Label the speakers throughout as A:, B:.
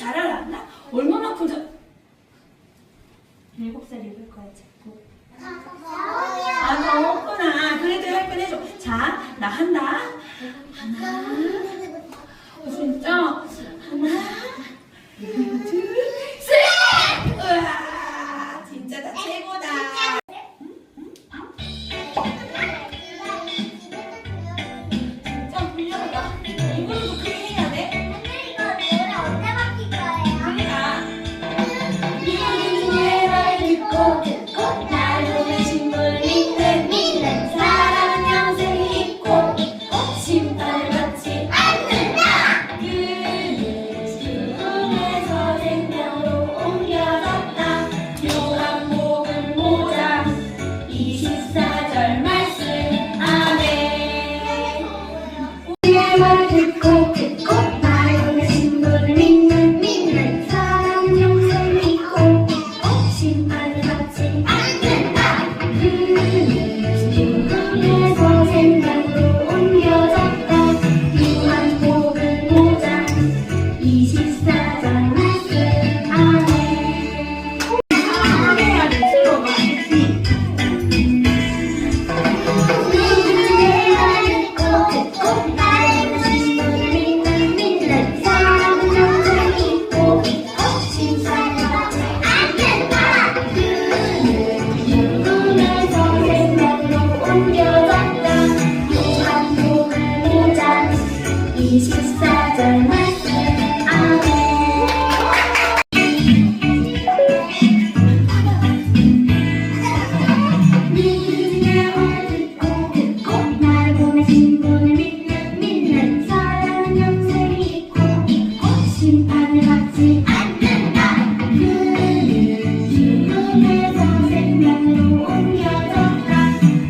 A: 잘 알았나? 얼마만큼 잘... 일곱 살 입을 거야, 자꾸. 아, 너 없구나. 그래도 할 건 해줘. 자, 나 한다. 하나. 어, 진짜?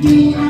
B: que